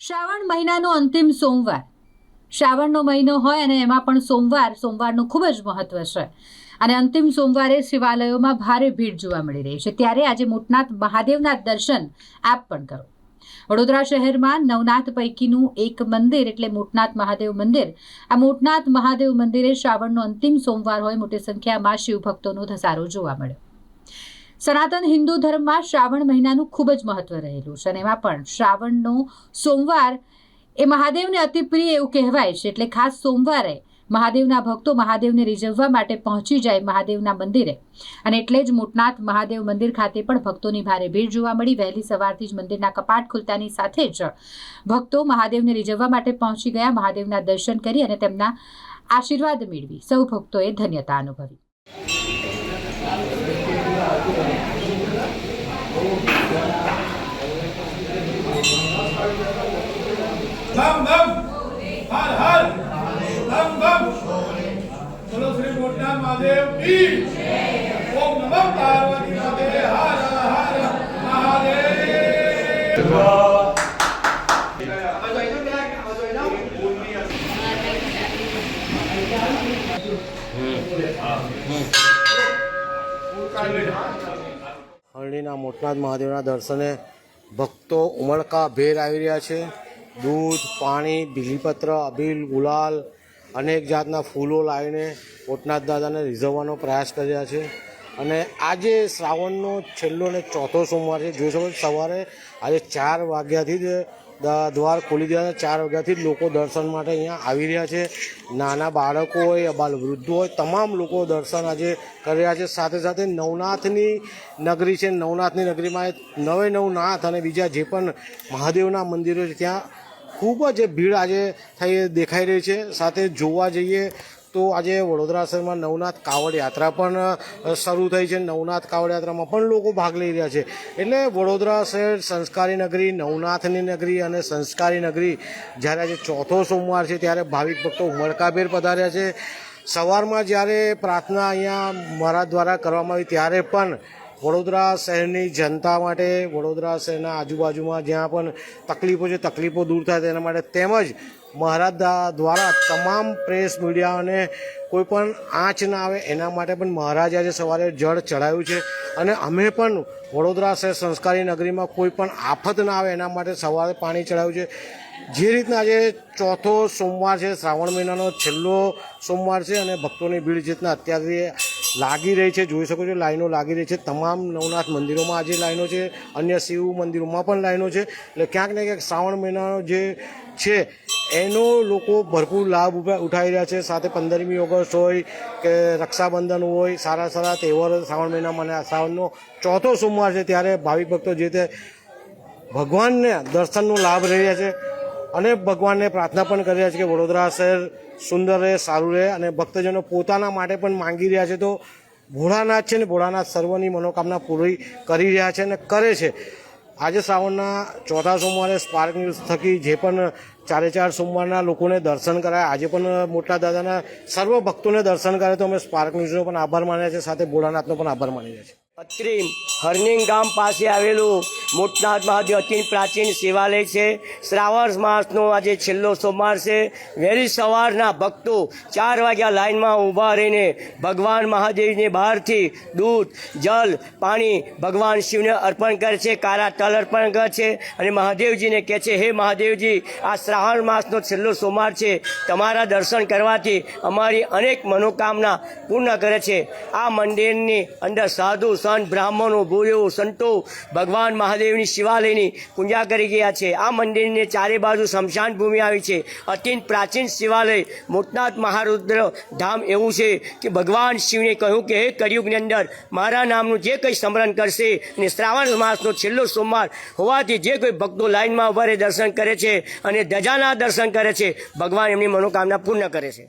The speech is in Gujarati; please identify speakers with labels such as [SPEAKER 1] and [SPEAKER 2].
[SPEAKER 1] શ્રાવણ મહિનાનો અંતિમ સોમવાર. શ્રાવણનો મહિનો હોય અને એમાં પણ સોમવાર, સોમવારનું ખૂબ જ મહત્વ છે. અને અંતિમ સોમવારે શિવાલયોમાં ભારે ભીડ જોવા મળી રહી છે. ત્યારે આજે મોટનાથ મહાદેવના દર્શન આપ પણ કરો. વડોદરા શહેરમાં નવનાથ પૈકીનું એક મંદિર એટલે મોટનાથ મહાદેવ મંદિર. આ મોટનાથ મહાદેવ મંદિરે શ્રાવણનો અંતિમ સોમવાર હોય, મોટી સંખ્યામાં શિવભક્તોનો ધસારો જોવા મળ્યો. સનાતન હિન્દુ ધર્મમાં શ્રાવણ મહિનાનું ખૂબ જ મહત્વ રહેલું છે અને એમાં પણ શ્રાવણનો સોમવાર એ મહાદેવને અતિ પ્રિય એવું કહેવાય છે. એટલે ખાસ સોમવારે મહાદેવના ભક્તો મહાદેવને રીઝવવા માટે પહોંચી જાય મહાદેવના મંદિરે. અને એટલે જ મોટનાથ મહાદેવ મંદિર ખાતે પણ ભક્તોની ભારે ભીડ જોવા મળી. વહેલી સવારથી જ મંદિરના કપાટ ખુલતાની સાથે જ ભક્તો મહાદેવને રીઝવવા માટે પહોંચી ગયા, મહાદેવના દર્શન કરી અને તેમના આશીર્વાદ મેળવી. સૌ ભક્તોએ ધન્યતા અનુભવી.
[SPEAKER 2] ધમ ધમ હર હર ધમ ધમ બોલો શ્રી મોટનાથ મહાદેવ કી ઓમ નમઃ પાર્વતી માતે હર હર મહાદેવ
[SPEAKER 3] હરણીના મોટનાથ મહાદેવના દર્શને ભક્તો ઉમળકા ભેર આવી રહ્યા છે. દૂધ, પાણી, બીલીપત્ર, અબીલ, ગુલાલ અનેક જાતના ફૂલો લાવીને મોટનાથ દાદાને રીઝવવાનો પ્રયાસ કરી રહ્યા છે. અને આજે શ્રાવણનો છેલ્લો ને ચોથો સોમવાર છે. જોઈ શકો સવારે આજે ચાર વાગ્યાથી જ દ્વાર ખોલી દીધા છે. ચાર વાગ્યાથી લોકો દર્શન માટે અહીંયા આવી રહ્યા છે. નાના બાળકો હોય અબાલ વૃદ્ધો હોય, તમામ લોકો દર્શન આજે કરી રહ્યા છે. સાથે સાથે નવનાથની નગરી છે. નવનાથની નગરીમાં નવે નવ નાથ અને બીજા જે પણ મહાદેવના મંદિરો છે, ત્યાં ખૂબ જ ભીડ આજે થઈ દેખાઈ રહી છે. સાથે જોવા જઈએ તો આજે વડોદરા શહેરમાં નવનાથ કાવડ યાત્રા પણ શરૂ થઈ છે. નવનાથ કાવડ યાત્રામાં પણ લોકો ભાગ લઈ રહ્યા છે. એટલે વડોદરા શહેર સંસ્કારી નગરી, નવનાથની નગરી અને સંસ્કારી નગરી જ્યારે આજે ચોથો સોમવાર છે ત્યારે ભાવિક ભક્તો ઉમળકાભેર પધાર્યા છે. સવારમાં જ્યારે પ્રાર્થના અહીંયા મારા દ્વારા કરવામાં આવી ત્યારે પણ વડોદરા શહેરની જનતા માટે, વડોદરા શહેરના આજુબાજુમાં જ્યાં પણ તકલીફો છે, તકલીફો દૂર થાય તેના માટે તેમજ મહારાજ દ્વારા તમામ પ્રેસ મીડિયાને કોઈ પણ આંચ ના આવે એના માટે પણ મહારાજ આજે સવારે જળ ચડાયું છે. અને અમે પણ વડોદરા શહેર સંસ્કારી નગરીમાં કોઈ પણ આફત ના આવે એના માટે સવારે પાણી ચડાવ્યું છે. જે રીતના આજે ચોથો સોમવાર છે, શ્રાવણ મહિનાનો છેલ્લો સોમવાર છે અને ભક્તોની ભીડ જીતના અત્યારે લાગી રહી છે, જોઈ શકો છો, લાઈનો લાગી રહી છે. તમામ નવનાથ મંદિરોમાં આજે લાઈનો છે, અન્ય શિવ મંદિરોમાં પણ લાઈનો છે. એટલે ક્યાંક ને ક્યાંક શ્રાવણ મહિનાનો જે છે, એનો લોકો ભરપૂર લાભ ઉઠાવી રહ્યા છે. સાથે પંદરમી ઓગસ્ટ હોય કે રક્ષાબંધન હોય, સારા સારા તહેવારો શ્રાવણ મહિનામાં અને શ્રાવણનો ચોથો સોમવાર છે, ત્યારે ભાવિક ભક્તો જે તે ભગવાનને દર્શનનો લાભ રહ્યા છે. અને ભગવાનને પ્રાર્થના પણ કરી રહ્યા છે કે વડોદરા શહેર સુંદર રહે, સારું રહે અને ભક્તજનો પોતાના માટે પણ માંગી રહ્યા છે. તો ભોળાનાથ છે ને ભોળાનાથ સર્વની મનોકામના પૂરી કરી રહ્યા છે અને કરે છે. આજે શ્રાવણના ચોથા સોમવારે સ્પાર્ક ન્યૂઝ થકી જે પણ ચારે ચાર સોમવારના લોકોને દર્શન કરાયા, આજે પણ મોટા દાદાના સર્વ ભક્તોને દર્શન કરે તો અમે સ્પાર્ક ન્યૂઝનો પણ આભાર માન્યા છે, સાથે ભોળાનાથનો પણ આભાર માની રહ્યા છે.
[SPEAKER 4] અત્રિમ હરનિંગ ગામ પાસે આવેલું મોટનાથ મહાદેવ અતિ પ્રાચીન શિવાલય છે. શ્રાવણ માસનો આજે છેલ્લો સોમવાર છે. વહેલી સવારના ભક્તો ચાર વાગ્યા લાઈનમાં ઊભા રહીને ભગવાન મહાદેવને બહારથી દૂધ, જલ, પાણી ભગવાન શિવને અર્પણ કરે છે. કારા તલ અર્પણ કરે છે અને મહાદેવજીને કહે છે, હે મહાદેવજી, આ શ્રાવણ માસનો છેલ્લો સોમવાર છે. તમારા દર્શન કરવાથી અમારી અનેક મનોકામના પૂર્ણ કરે છે. આ મંદિરની અંદર સાધુ સંત બ્રાહ્મણો ભૂર્યો સંતો ભગવાન મહાદેવની શિવાલયની પૂજા કરી ગયા છે. આ મંદિરની ચારે બાજુ સ્મશાન ભૂમિ આવી છે. અત્યંત પ્રાચીન શિવાલય મોટનાથ મહારુદ્ર ધામ એવું છે કે ભગવાન શિવને કહ્યું કે, હે કળિયુગની અંદર, મારા નામનું જે કંઈ સ્મરણ કરશે અને શ્રાવણ માસનો છેલ્લો સોમવાર હોવાથી જે કોઈ ભક્તો લાઈનમાં ઊભા દર્શન કરે છે અને ધજાના દર્શન કરે છે, ભગવાન એમની મનોકામના પૂર્ણ કરે છે.